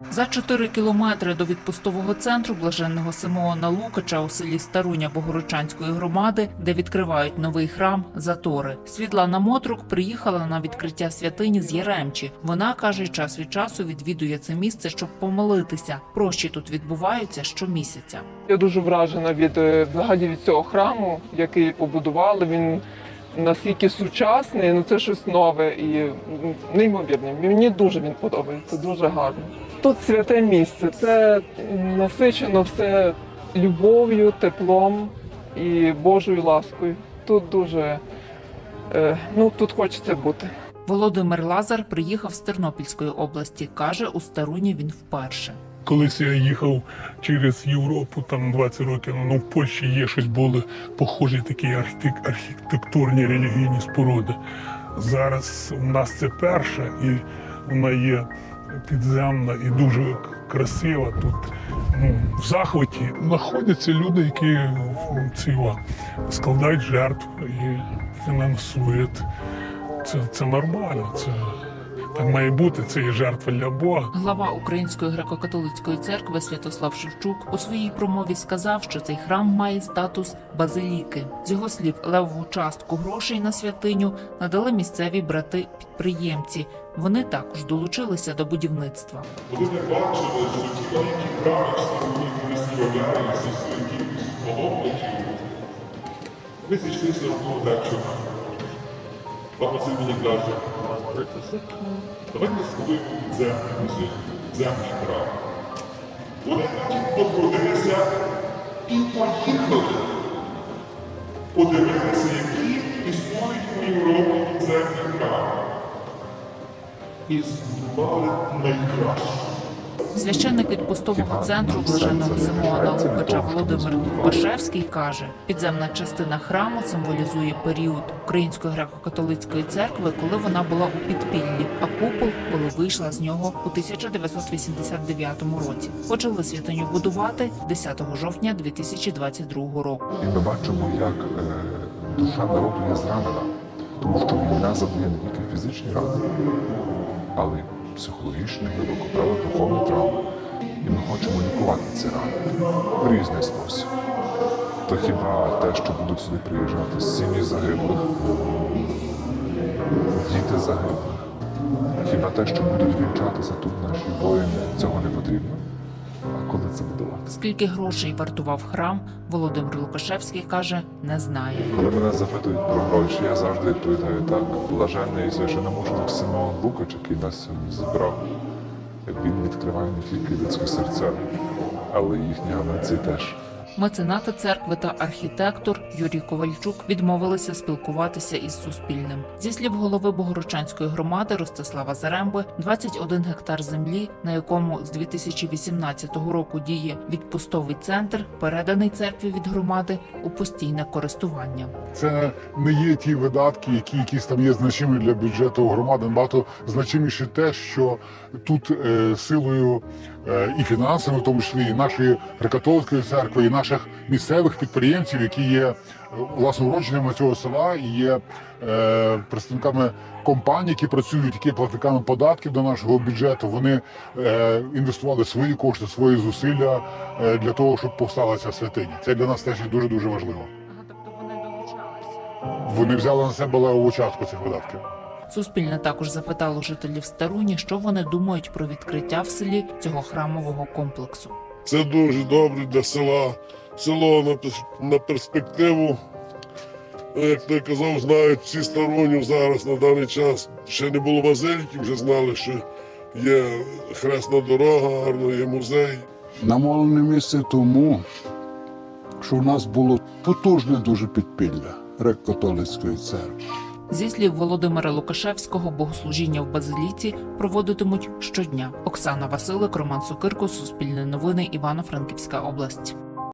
За 4 кілометри до відпустового центру блаженного Симеона Лукача у селі Старуня Богородчанської громади, де відкривають новий храм, затори. Світлана Мотрук приїхала на відкриття святині з Яремчі. Вона каже, час від часу відвідує це місце, щоб помолитися. Прощі тут відбуваються щомісяця. Я дуже вражена від е, взагалі від цього храму, який побудували. Він наскільки сучасний, ну це щось нове і неймовірне. Мені дуже він подобається, дуже гарно. Тут святе місце. Це насичено все любов'ю, теплом і Божою ласкою. Тут дуже е, ну тут хочеться бути. Володимир Лазар приїхав з Тернопільської області. каже, у Старуні він вперше. Колись я їхав через Європу, там 20 років, ну в Польщі є щось були похожі такі архітек- архітектурні релігійні споруди. Зараз у нас це перша, і вона є підземна і дуже красива. Тут ну, в захваті знаходяться люди, які ціла складають жертв і фінансують. Це, це нормально, це так має бути, це є жертва для Бога. Глава Української греко-католицької церкви Святослав Шевчук у своїй промові сказав, що цей храм має статус базиліки. З його слів, левову частку грошей на святиню надали місцеві брати-підприємці. Вони також долучилися до будівництва. Вони не бачили, що ті великі храми, вони виставляли зі своєю кількістю ми зійшлися одного вечора. Папа мені каже, давайте сходимо в підземний музей, підземний храм. Вони потім потрудилися і поїхали. Подивилися, які існують у Європі підземні храми. І збудували найкраще. Священник відпустового центру блаженого Симеона Лукача Володимир Башевський каже, підземна частина храму символізує період Української греко-католицької церкви, коли вона була у підпіллі, а купол, коли вийшла з нього у 1989 році. Почали святиню будувати 10 жовтня 2022 року. І ми бачимо, як е, душа народу є зранена, тому що війна завдає не тільки фізичні рани, але й психологічні, глибокоправи, духовні травми. І ми хочемо лікувати ці рани в різний спосіб. То хіба те, що будуть сюди приїжджати сім'ї загиблих, діти загиблих, хіба те, що будуть вінчатися тут наші воїни, цього не потрібно? А коли це будувати? Скільки грошей вартував храм, Володимир Лукашевський каже, не знає. Коли мене запитують про гроші, я завжди відповідаю так. Блаженний священномученик Симеон Лукач, який нас сьогодні зібрав. Він відкриває не тільки людські серця, але їхні гаманці теж. Меценати церкви та архітектор Юрій Ковальчук відмовилися спілкуватися із Суспільним. Зі слів голови Богородчанської громади Ростислава Заремби, 21 гектар землі, на якому з 2018 року діє відпустовий центр, переданий церкві від громади у постійне користування. Це не є ті видатки, які якісь там є значими для бюджету громади. Набагато значиміше те, що тут е, силою і фінансами, в тому числі і нашої греко-католицької церкви, і наших місцевих підприємців, які є е, власне уродженими цього села, і є е, представниками компаній, які працюють, які є платниками податків до нашого бюджету. Вони е, інвестували свої кошти, свої зусилля е, для того, щоб повстала ця святиня. Це для нас теж дуже дуже важливо. Тобто вони долучалися. Вони взяли на себе левову частку цих видатків. Суспільне також запитало жителів Старуні, що вони думають про відкриття в селі цього храмового комплексу. Це дуже добре для села. Село на, на перспективу. Як ти казав, знають всі сторонню зараз на даний час. Ще не було базиліки, вже знали, що є хресна дорога, гарно є музей. Намолене місце тому, що у нас було потужне дуже підпілля греко-католицької церкви. Зі слів Володимира Лукашевського, богослужіння в базиліці проводитимуть щодня. Оксана Василик, Роман Сокирко, Суспільне новини, Івано-Франківська область.